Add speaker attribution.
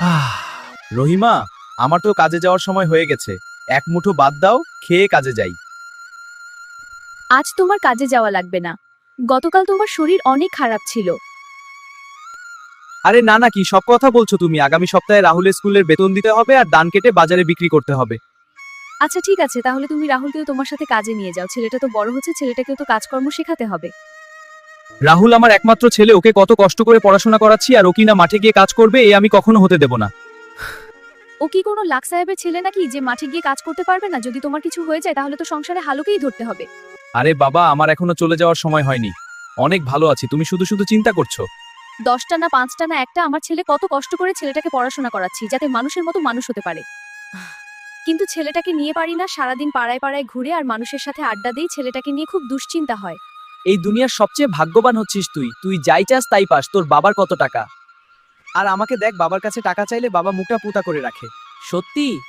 Speaker 1: আহ, রহিমা আমার তো কাজে যাওয়ার সময় হয়ে গেছে। এক মুঠো বাদ দাও খেয়ে কাজে যাই।
Speaker 2: আজ তোমার কাজে যাওয়া লাগবে না। গতকাল তোমার শরীর অনেক খারাপ ছিল।
Speaker 1: আরে না না কি সব কথা বলছো তুমি? আগামী সপ্তাহে রাহুলের স্কুলের বেতন দিতে হবে আর দান কেটে বাজারে বিক্রি করতে হবে।
Speaker 2: আচ্ছা ঠিক আছে। তাহলে তুমি রাহুলকেও তোমার সাথে কাজে নিয়ে যাও। ছেলেটা তো বড় হচ্ছে ছেলেটাকেও তো কাজকর্ম শেখাতে হবে।
Speaker 1: রাহুল আমার একমাত্র ছেলে ওকে কত কষ্ট করে পড়াশোনা করাচ্ছি আর ও কিনা মাঠে গিয়ে কাজ করবে এ আমি কখনো হতে দেব না।
Speaker 2: ও কি কোনো লাখ সাহেবের ছেলে নাকি যে মাঠে গিয়ে কাজ করতে পারবে না? যদি তোমার কিছু হয়ে যায় তাহলে তো সংসারে হালুকেই ধরতে হবে।
Speaker 1: আরে বাবা আমার এখনও চলে যাওয়ার সময় হয়নি। অনেক ভালো আছি তুমি শুধু শুধু চিন্তা করছ।
Speaker 2: দশটা না পাঁচটা না একটা আমার ছেলে কত কষ্ট করে ছেলেটাকে পড়াশোনা করাচ্ছি যাতে মানুষের মতো মানুষ হতে পারে। কিন্তু ছেলেটাকে নিয়ে পারি না সারাদিন পাড়ায় পাড়ায় ঘুরে আর মানুষের সাথে আড্ডা দিই ছেলেটাকে নিয়ে খুব দুশ্চিন্তা হয়।
Speaker 1: এই দুনিয়ার সবচেয়ে ভাগ্যবান হচ্ছিস তুই। তুই যাই চাস তাই পাস, তোর বাবার কত টাকা? আর আমাকে দেখ, বাবার কাছে টাকা চাইলে বাবা মুখটা পুতা করে রাখে। সত্যি?